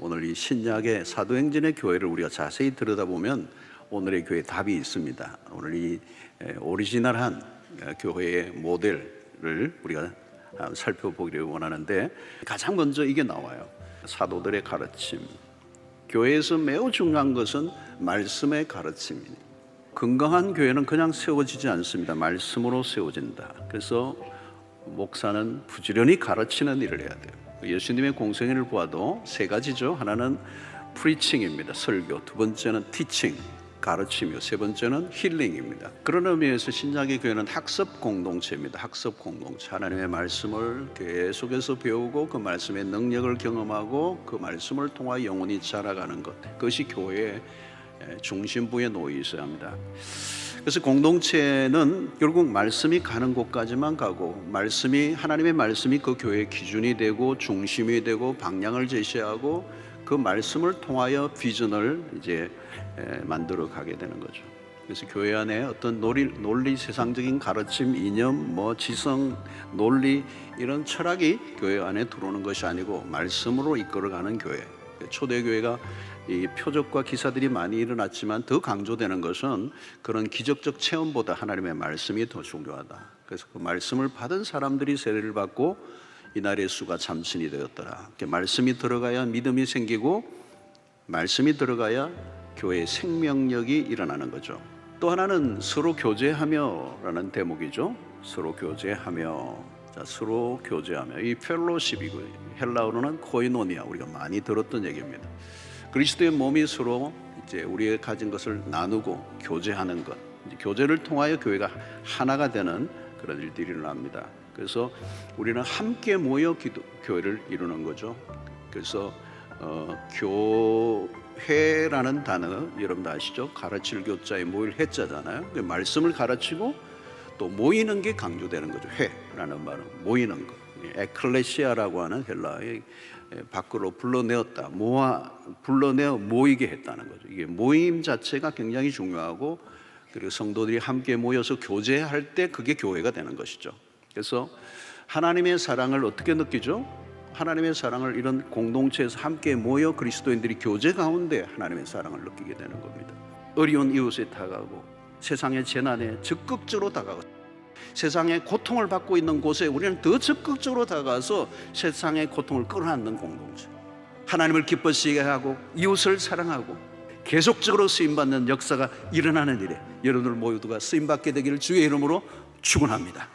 오늘 이 신약의 사도행전의 교회를 우리가 자세히 들여다보면 오늘의 교회 답이 있습니다. 오늘 이 에, 오리지널한 에, 교회의 모델을 우리가 한번 살펴보기를 원하는데 가장 먼저 이게 나와요. 사도들의 가르침. 교회에서 매우 중요한 것은 말씀의 가르침입니다. 건강한 교회는 그냥 세워지지 않습니다. 말씀으로 세워진다. 그래서 목사는 부지런히 가르치는 일을 해야 돼요. 예수님의 공생애를 보아도 세 가지죠. 하나는 프리칭입니다. 설교. 두 번째는 티칭. 가르침이요. 세 번째는 힐링입니다. 그런 의미에서 신약의 교회는 학습 공동체입니다. 학습 공동체. 하나님의 말씀을 계속해서 배우고 그 말씀의 능력을 경험하고 그 말씀을 통하여 영혼이 자라가는 것. 그것이 교회의 중심부에 놓여 있어야 합니다. 그래서 공동체는 결국 말씀이 가는 곳까지만 가고 말씀이 하나님의 말씀이 그 교회의 기준이 되고 중심이 되고 방향을 제시하고 그 말씀을 통하여 비전을 이제 에, 만들어 가게 되는 거죠. 그래서 교회 안에 어떤 논리, 논리 세상적인 가르침, 이념, 뭐 지성, 논리 이런 철학이 교회 안에 들어오는 것이 아니고 말씀으로 이끌어가는 교회. 초대 교회가 이 표적과 기사들이 많이 일어났지만 더 강조되는 것은 그런 기적적 체험보다 하나님의 말씀이 더 중요하다. 그래서 그 말씀을 받은 사람들이 세례를 받고 이날의 수가 참신이 되었더라. 말씀이 들어가야 믿음이 생기고 말씀이 들어가야 교회의 생명력이 일어나는 거죠. 또 하나는 서로 교제하며라는 대목이죠. 서로 교제하며. 자, 서로 교제하며. 이 펠로십이고 헬라어로는 코이노니아 우리가 많이 들었던 얘기입니다. 그리스도의 몸이 서로 이제 우리의 가진 것을 나누고 교제하는 것. 교제를 통하여 교회가 하나가 되는 그런 일들이 일어납니다. 그래서 우리는 함께 모여 기도, 교회를 이루는 거죠. 그래서 어, 교회라는 단어 여러분도 아시죠? 가르칠 교자에 모일 해자잖아요. 그 말씀을 가르치고 또 모이는 게 강조되는 거죠. 회라는 말은 모이는 것. 에클레시아라고 하는 헬라의 밖으로 불러내었다. 모아 불러내어 모이게 했다는 거죠. 이게 모임 자체가 굉장히 중요하고 그리고 성도들이 함께 모여서 교제할 때 그게 교회가 되는 것이죠. 그래서 하나님의 사랑을 어떻게 느끼죠? 하나님의 사랑을 이런 공동체에서 함께 모여 그리스도인들이 교제 가운데 하나님의 사랑을 느끼게 되는 겁니다. 어려운 이웃에 다가가고 세상의 재난에 적극적으로 다가가고 세상의 고통을 받고 있는 곳에 우리는 더 적극적으로 다가가서 세상의 고통을 끌어안는 공동체. 하나님을 기뻐시게 하고 이웃을 사랑하고 계속적으로 쓰임 받는 역사가 일어나는 일에 여러분들 모두가 쓰임 받게 되기를 주의 이름으로 축원합니다.